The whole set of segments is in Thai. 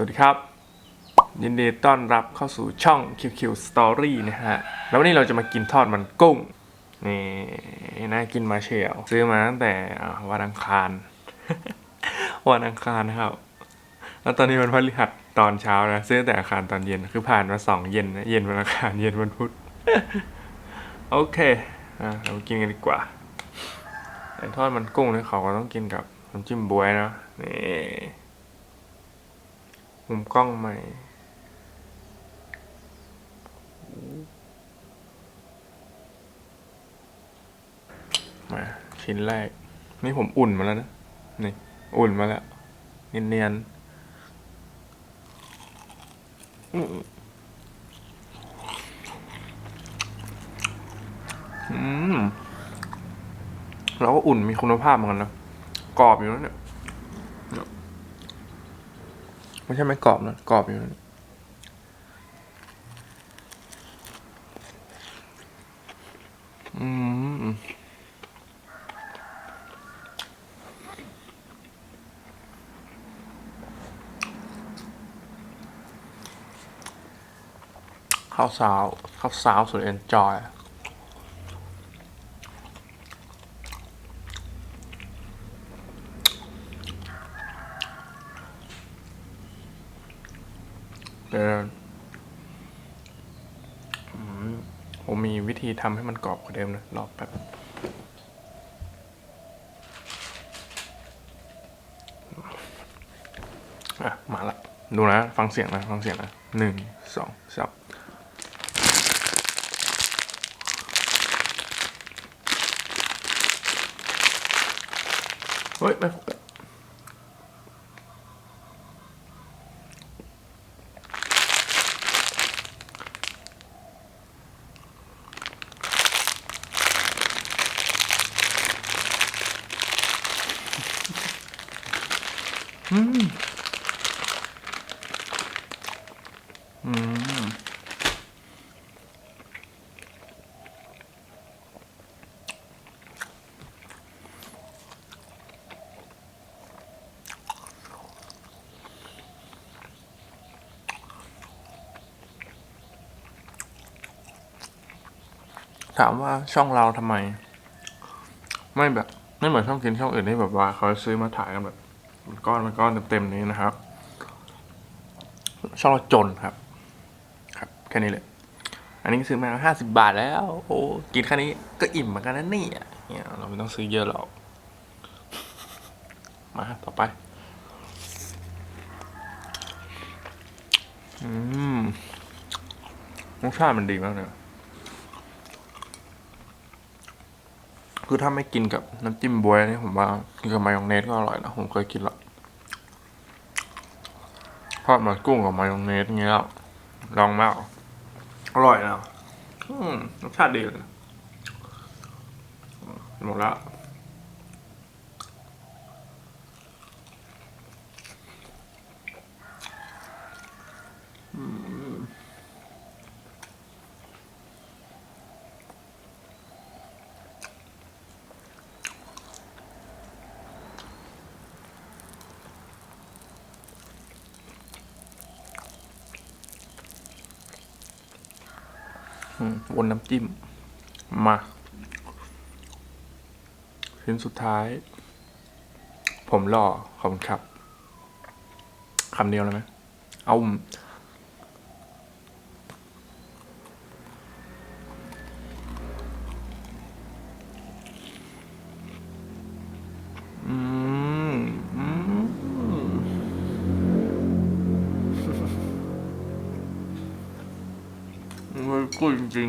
สวัสดีครับ ยินดีต้อนรับเข้าสู่ช่อง QQ Story นะฮะ แล้ววันนี้เราจะมากินทอดมันกุ้ง นี่น่ากินมาเชียว ซื้อมาตั้งแต่วันอังคาร วันอังคารนะครับ แล้วตอนนี้มันพฤหัสตอนเช้านะ ซื้อแต่อังคารตอนเย็น คือผ่านมาสองเย็นนะ เย็นวันอังคาร เย็นวันพุธ โอเคอะเรากินกันดีกว่าแต่ทอดมันกุ้งเนี่ยเขาก็ต้องกินกับน้ำจิ้มบวยนะนี่ มุมกล้องใหม่ มาชิ้นแรก นี่ผมอุ่นมาแล้วนะ นี่ อุ่นมาแล้ว เนียนๆอืมอืมเราก็อุ่นมีคุณภาพเหมือนกันนะ กรอบอยู่นะเนี่ย ไม่ใช่ไม่กรอบนะกรอบอยู่นะอืมข้าวสาวข้าวสาวสุดเอนจอย เดผมมีวิธีทำให้มันกรอบกว่าเดิมนะรอบแป๊บอะ มาละ ดูนะ ฟังเสียงนะ ฟังเสียงนะหนึ่งสองสามเฮ้ย ไม่ อืม ถามว่าช่องเราทำไม ไม่แบบ ไม่เหมือนช่องกินช่องอื่นที่แบบว่าเขาซื้อมาถ่ายกันแบบ เป็นก้อนเป็นก้อนเต็มๆนี้นะครับ ช่องเราจนครับ ครับแค่นี้เลย อันนี้ซื้อมาห้าสิบาทแล้ว โอ้กินแค่นี้ก็อิ่มเหมือนกันนะเนี่ยเนี่ยเราไม่ต้องซื้อเยอะหรอกมาต่อไป อืมรสชาติมันดีมากเลย คือถ้าไม่กินกับน้ำจิ้มบวยนี่ผมว่ากินกับมายองเนสก็อร่อยนะผมเคยกินและทอดมันกุ้งกับมายองเนสเงี้ยลองมากอร่อยนะอืมรสชาติดีเลยหมดละ วนน้ำจิ้ม มาชิ้นสุดท้าย ผมรอขอบคุณครับคำเดียวเลยไหมเอา มันกูจริ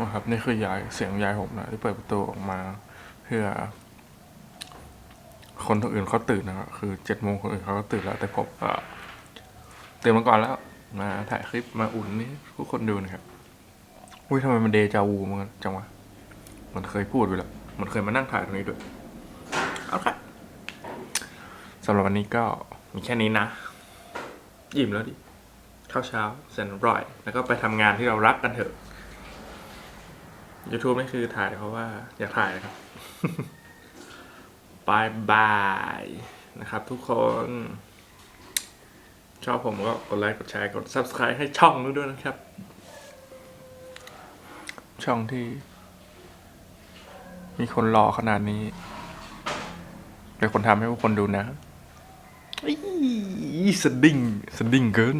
นะครับนี่คือยายเสียงยายผมนะที่เปิดประตูออกมา เพื่อ คนอื่นเขาตื่นนะครับคือเจ็ดโมงคนอื่นเขาก็ตื่นแล้วแต่ผมก็ตื่นมาก่อนแล้ว มาถ่ายคลิปมาอุ่นนี่ทุกคนดูนะครับอุ้ยทำไมมันเดจาวูเหมันจังวะมันเคยพูดไปแล้วมันเคยมานั่งถ่ายตรงนี้ด้วยเอาค่ะสำหรับวันนี้ก็มีแค่นี้นะอิ่มแล้วดิข้าวเช้าแสนอร่อย แล้วก็ไปทำงานที่เรารักกันเถอะ YouTube นี่คือถ่ายเพราะว่าอยากถ่ายนะครับบายบายนะครับทุกคน ชอบผมก็กดไลค์กดแชร์กด Subscribe ให้ช่องนู้นด้วยนะครับ ช่องที่ มีคนรอขนาดนี้เป็นคนทำให้ผู้คนดูนะอีสดิ้งสดิ้งเกิน